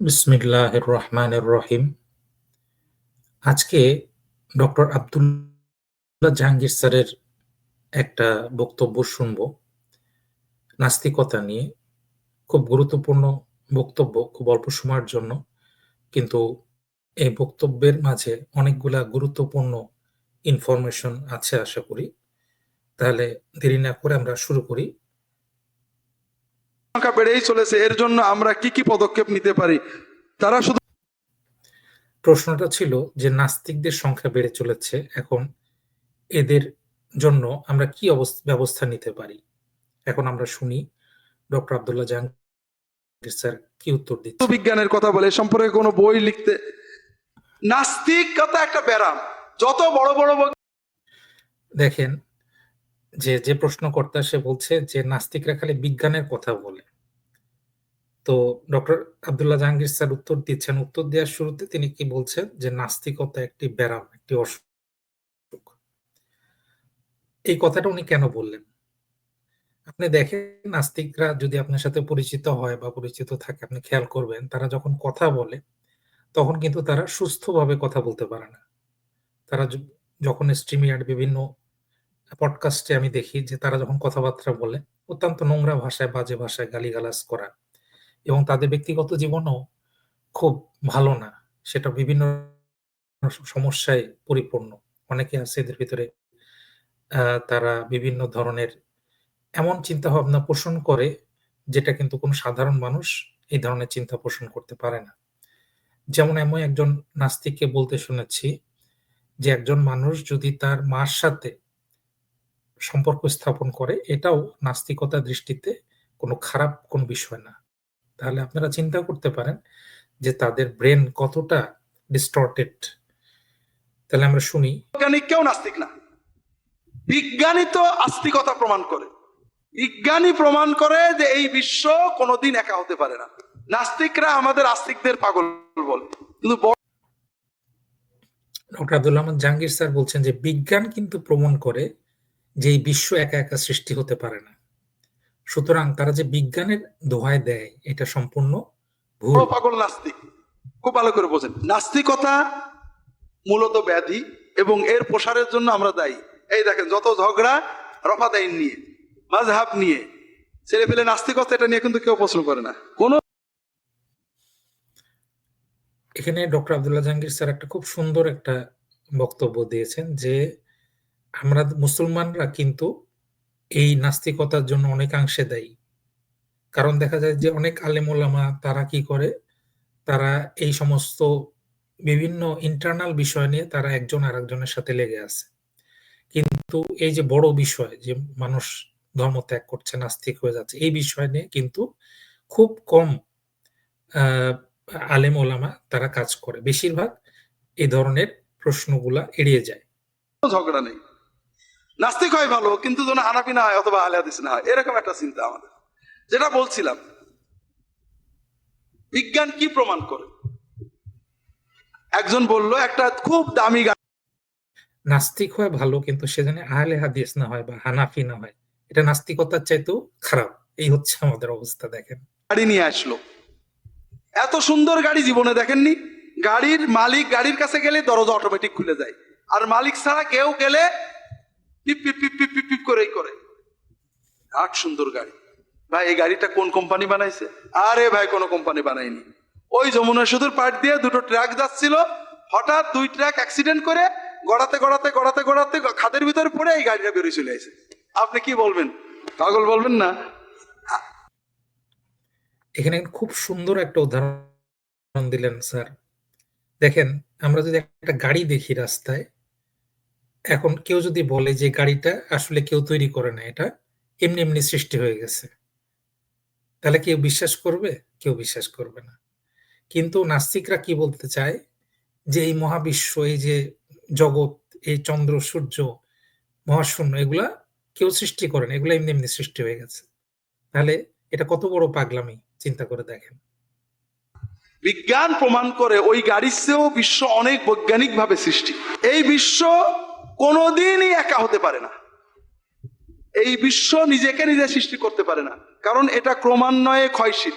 বিসমিল্লাহির রহমানির রহিম। আজকে ডক্টর আব্দুল্লাহ জাহাঙ্গীর স্যারের একটা বক্তব্য শুনব। নাস্তিকতা নিয়ে। খুব গুরুত্বপূর্ণ বক্তব্য, খুব অল্প সময়ের জন্য। কিন্তু এই বক্তব্যের মাঝে অনেকগুলা গুরুত্বপূর্ণ ইনফরমেশন আছে আশা করি। তাহলে দেরি না করে আমরা শুরু করি। সংখ্যা বেড়েই চলেছে এর জন্য আমরা কি কি পদক্ষেপ নিতে পারি তারা শুধু প্রশ্নটা ছিল যে নাস্তিকদের সংখ্যা বেড়ে চলেছে। এখন এদের জন্য আমরা কি ব্যবস্থা নিতে পারি? এখন আমরা শুনি ডক্টর আব্দুল্লাহ জাহাঙ্গীর স্যার কি উত্তর দিচ্ছেন। বিজ্ঞানের কথা বলে সম্পর্কে কোনো বই লিখতে নাস্তিকতা একটা ব্যারাম যত বড় বড় দেখেন যে, যে প্রশ্নকর্তা সে বলছে যে নাস্তিকরা খালি বিজ্ঞানের কথা বলে। তো ডক্টর আব্দুল্লাহ জাহাঙ্গীর স্যার উত্তর দিচ্ছেন। উত্তর দেওয়ার শুরুতে তিনি কি বলছেন যে নাস্তিকতা একটি ব্যারাম, একটি অসুখ। এই কথাটা উনি কেন বললেন? আপনি দেখেন নাস্তিকরা যদি আপনার সাথে পরিচিত হয় বা পরিচিত থাকে আপনি খেয়াল করবেন তারা যখন কথা বলে তখন কিন্তু তারা সুস্থভাবে কথা বলতে পারে না। তারা যখন স্ট্রিমইয়ার্ড বিভিন্ন পডকাস্টে আমি দেখি যে তারা যখন কথাবার্তা বলে অত্যন্ত নোংরা ভাষায়, বাজে ভাষায় গালিগালাজ করা এবং তাদের ব্যক্তিগত জীবনও খুব ভালো না। সেটা বিভিন্ন সমস্যায় পরিপূর্ণ। অনেকে আছে এদের ভিতরে তারা বিভিন্ন ধরনের এমন চিন্তাভাবনা পোষণ করে যেটা কিন্তু কোনো সাধারণ মানুষ এই ধরনের চিন্তা পোষণ করতে পারে না। যেমন এমন একজন নাস্তিককে বলতে শুনেছি যে একজন মানুষ যদি তার মার সাথে সম্পর্ক স্থাপন করে এটাও নাস্তিকতার দৃষ্টিতে কোনো খারাপ কোনো বিষয় না। তাহলে আপনারা চিন্তা করতে পারেন যে তাদের ব্রেন কতটা ডিস্টর্টেড। তাহলে আমরা শুনি। বৈজ্ঞানিক কেউ নাস্তিক না বিজ্ঞানী তো আস্তিকতা প্রমাণ করে বিজ্ঞানী প্রমাণ করে যে এই বিশ্ব কোনোদিন একা হতে পারে না নাস্তিকরা আমাদের আস্তিকদের পাগল বলে কিন্তু ডক্টর আব্দুল আহমদ জাহাঙ্গীর স্যার বলছেন যে বিজ্ঞান কিন্তু প্রমাণ করে যে এই বিশ্ব একা একা সৃষ্টি হতে পারে না। সুতরাং তারা যে বিজ্ঞানের দোহায় দেয় এটা সম্পূর্ণ ভুল। পাগল নাস্তিক খুব ভালো করে বোঝেন নাস্তিকতা মূলত ব্যাধি এবং এর প্রসারের জন্য আমরা দায়ী এই দেখেন যত ঝগড়া রফা দাইন নিয়ে মাঝহাব নিয়ে ছেলে পেলে নাস্তিকতা এটা নিয়ে কিন্তু কেউ প্রশ্ন করে না কোন এখানে ডক্টর আব্দুল্লাহ জাহাঙ্গীর স্যার একটা খুব সুন্দর একটা বক্তব্য দিয়েছেন যে আমরা মুসলমানরা কিন্তু এই নাস্তিকতার জন্য অনেকাংশে দায়ী। কারণ দেখা যায় যে অনেক আলেম ওলামা তারা কি করে তারা এই সমস্ত বিভিন্ন ইন্টারনাল বিষয় নিয়ে তারা একজন আরেকজনের সাথে লেগে আছে। কিন্তু এই যে বড় বিষয় যে মানুষ ধর্ম ত্যাগ করছে, নাস্তিক হয়ে যাচ্ছে এই বিষয় নিয়ে কিন্তু খুব কম আলেম ওলামা তারা কাজ করে। বেশিরভাগ এই ধরনের প্রশ্নগুলা এড়িয়ে যায়। ঝগড়া নেই নাস্তিক হয় ভালো কিন্তু যেন হানাফি না হয় অথবা আলে হাদিস না হয় এরকম একটা চিন্তা আমাদের যেটা বলছিলাম বিজ্ঞান কি প্রমাণ করে একজন বলল একটা খুব দামি গাড়ি নাস্তিক হয় ভালো কিন্তু সে যেন আহলে হাদিস না হয় বা হানাফি না হয়। এটা নাস্তিকতার চাইতেও খারাপ। এই হচ্ছে আমাদের অবস্থা দেখেন। গাড়ি নিয়ে আসলো এত সুন্দর গাড়ি জীবনে দেখেননি গাড়ির মালিক গাড়ির কাছে গেলে দরজা অটোমেটিক খুলে যায় আর মালিক ছাড়া কেউ গেলে আট সুন্দর গাড়ি। ভাই এই গাড়িটা কোন কোম্পানি বানাইছে? আরে ভাই কোনো কোম্পানি বানায়নি ওই যমুনা সেতুর পাট দিয়ে দুটো ট্রাক যাচ্ছিল। হঠাৎ দুই ট্রাক অ্যাক্সিডেন্ট করে গড়াতে গড়াতে গড়াতে গড়াতে খাদের ভিতরে পড়ে এই গাড়িটা বেরিয়ে চলে আসে। আপনি কি বলবেন? পাগল বলবেন না? এখানে খুব সুন্দর একটা উদাহরণ দিলেন স্যার। দেখেন আমরা যদি একটা গাড়ি দেখি রাস্তায়, এখন কেউ যদি বলে যে গাড়িটা আসলে কেউ তৈরি করে না এটা এমনি, এমনি সৃষ্টি হয়ে গেছে। তাহলে কেউ বিশ্বাস করবে? কেউ বিশ্বাস করবে না। কিন্তু নাস্তিকরা কি বলতে চায় যে এই মহাবিশ্ব, এই যে জগৎ, এই চন্দ্র, সূর্য, মহাশূন্য এগুলা কেউ সৃষ্টি করে না। এগুলা এমনি, এমনি সৃষ্টি হয়ে গেছে। তাহলে এটা কত বড় পাগলামি চিন্তা করে দেখেন। বিজ্ঞান প্রমাণ করে ওই গাড়ির চেয়েও বিশ্ব অনেক বৈজ্ঞানিক ভাবে সৃষ্টি এই বিশ্ব কোনোদিনই একা হতে পারে না এই বিশ্ব নিজেকে নিজে সৃষ্টি করতে পারে না। কারণ এটা ক্রমান্বয়ে ক্ষয়শীল।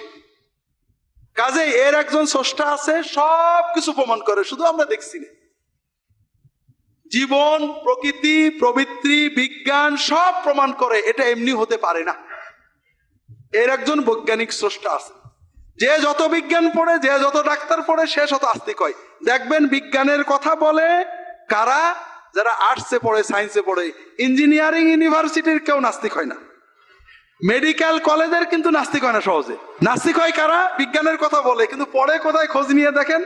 কাজে এর একজন স্রষ্টা আছে সব কিছু প্রমাণ করে, শুধু আমরা দেখছি না। জীবন, প্রকৃতি, প্রবৃত্তি, বিজ্ঞান, সব প্রমাণ করে, এটা এমনি হতে পারে না। এর একজন বৈজ্ঞানিক স্রষ্টা আছে। যে যত বিজ্ঞান পড়ে, যে যত ডাক্তার পড়ে, সে শত আস্তিক হয়। দেখবেন বিজ্ঞানের কথা বলে কারা? যারা আর্টসে পড়ে সায়েন্সে পড়ে ইঞ্জিনিয়ারিং ইউনিভার্সিটির কেউ নাস্তিক হয় না। মেডিকেল কলেজের কিন্তু নাস্তিক হয় না সহজে। নাস্তিক হয় কারা? বিজ্ঞানের কথা বলে, কিন্তু পরে কোথায় খোঁজ নিয়ে দেখেন?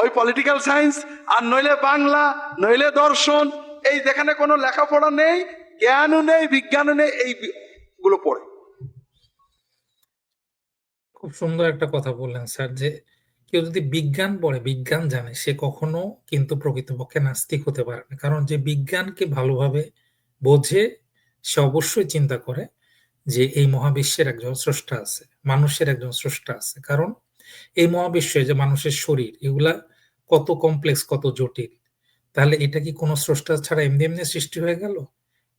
ওই পলিটিক্যাল সায়েন্স আর নইলে বাংলা, নইলে দর্শন, এই যেখানে কোনো লেখাপড়া নেই, জ্ঞানও নেই, বিজ্ঞানও নেই, এই গুলো পড়ে। খুব সুন্দর একটা কথা বললেন স্যার যে কেউ যদি বিজ্ঞান পড়ে, বিজ্ঞান জানে, সে কখনো কিন্তু প্রকৃতপক্ষে নাস্তিক হতে পারে না। কারণ যে বিজ্ঞানকে ভালোভাবে বোঝে, সে অবশ্যই চিন্তা করে যে এই মহাবিশ্বের একজন স্রষ্টা আছে, মানুষের একজন স্রষ্টা আছে। কারণ এই মহাবিশ্বে যে মানুষের শরীর, এগুলা কত কমপ্লেক্স কত জটিল। তাহলে এটা কি কোনো স্রষ্টা ছাড়া এমনি এমনি সৃষ্টি হয়ে গেল?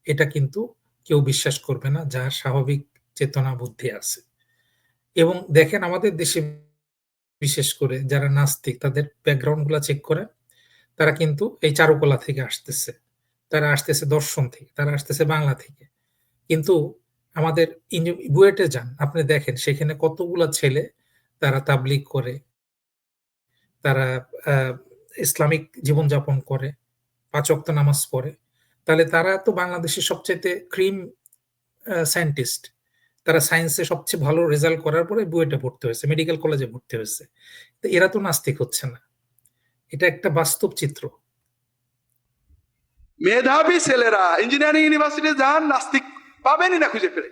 এটা কিন্তু কেউ বিশ্বাস করবে না, যার স্বাভাবিক চেতনা বুদ্ধি আছে। এবং দেখেন, আমাদের দেশে বিশেষ করে যারা নাস্তিক, তাদের ব্যাকগ্রাউন্ডগুলা চেক করে, তারা কিন্তু এই চারুকলা থেকে আসতেছে। তারা আসতেছে দর্শন থেকে, তারা আসতেছে বাংলা থেকে। কিন্তু আমাদের বুয়েটে যান, আপনি দেখেন সেখানে কতগুলা ছেলে তারা তাবলিগ করে, তারা ইসলামিক জীবনযাপন করে, পাঁচ নামাজ পড়ে। তাহলে তারা তো বাংলাদেশের সবচেয়ে ক্রিম সায়েন্টিস্ট তারা সায়েন্সে সবচেয়ে ভালো রেজাল্ট করার পরে বুয়েটে ভর্তি হয়েছে মেডিকেল কলেজে ভর্তি হয়েছে। তো এরা তো নাস্তিক হচ্ছে না। এটা একটা বাস্তব চিত্র। মেধাবী ছেলেরা ইঞ্জিনিয়ারিং ইউনিভার্সিটি যান, নাস্তিক পাবেনই না খুঁজে ফিরে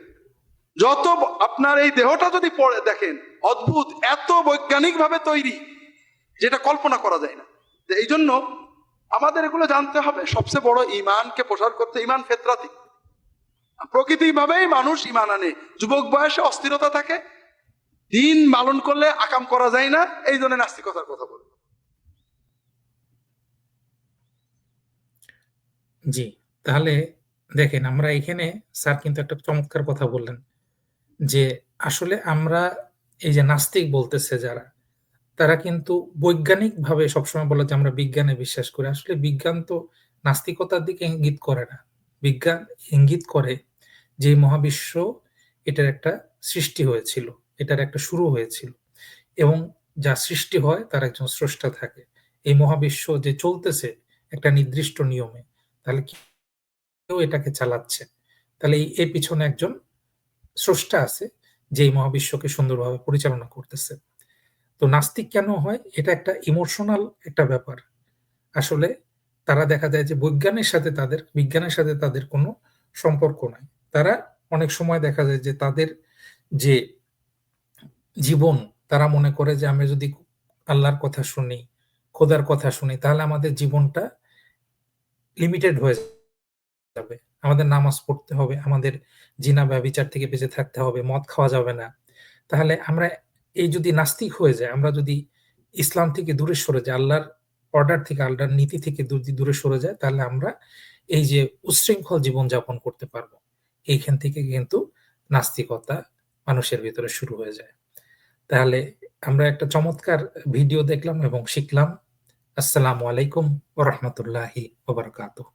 যত আপনার এই দেহটা যদি পড়ে, দেখেন, অদ্ভুত, এত বৈজ্ঞানিক ভাবে তৈরি, যেটা কল্পনা করা যায় না। এই জন্য আমাদের এগুলো জানতে হবে, সবচেয়ে বড় ইমানকে প্রসার করতে, ইমান ফেতরাতি। প্রকৃতিভাবেই মানুষ ইমান আনে। যুবক বয়সে অস্থিরতা থাকে। দিন পালন করলে আকাম করা যায় না। এই জন্য নাস্তিকতার কথা বলি। জি, তাহলে দেখেন, আমরা এখানে স্যার কিন্তু একটা চমৎকার কথা বললেন যে, আসলে আমরা এই যে নাস্তিক বলতেছে যারা, তারা কিন্তু বৈজ্ঞানিক ভাবে সবসময় বলে যে আমরা বিজ্ঞানে বিশ্বাস করি। আসলে বিজ্ঞান তো নাস্তিকতার দিকে ইঙ্গিত করে না। বিজ্ঞান ইঙ্গিত করে যে মহাবিশ্ব এটার একটা সৃষ্টি হয়েছিল, এটার একটা শুরু হয়েছিল এবং যা সৃষ্টি হয় তার একজন স্রষ্টা থাকে। এই মহাবিশ্ব যে চলতেছে একটা নির্দিষ্ট নিয়মে, তাহলে কেউ এটাকে চালাচ্ছে? তাহলে এর পিছনে একজন স্রষ্টা আছে যে এই মহাবিশ্বকে সুন্দরভাবে পরিচালনা করতেছে। তো নাস্তিক কেন হয়? এটা একটা ইমোশনাল একটা ব্যাপার। আসলে তারা দেখা যায় যে বৈজ্ঞানের সাথে তাদের, বিজ্ঞানের সাথে তাদের কোনো সম্পর্ক নাই। তারা অনেক সময় দেখা যায় যে তাদের যে জীবন, তারা মনে করে যে আমি যদি আল্লাহর কথা শুনি, খোদার কথা শুনি, তাহলে আমাদের জীবনটা লিমিটেড হয়ে যাবে। আমাদের নামাজ পড়তে হবে, আমাদের জিনা ব্যবিচার থেকে বেঁচে থাকতে হবে, মদ খাওয়া যাবে না। তাহলে আমরা এই যদি নাস্তিক হয়ে যায় আমরা যদি ইসলাম থেকে দূরে সরে যাই, আল্লাহর অর্ডার থেকে, আল্লাহর নীতি থেকে দূরে সরে যায় তাহলে আমরা এই যে উচ্ছৃঙ্খল জীবন যাপন করতে পারব। এইখান থেকে কিন্তু নাস্তিকতা মানুষের ভিতরে শুরু হয়ে যায়। তাহলে আমরা একটা চমৎকার ভিডিও দেখলাম এবং শিখলাম। আসসালামু আলাইকুম ও ওরহমতুল্লাহি ওবরকাতুহ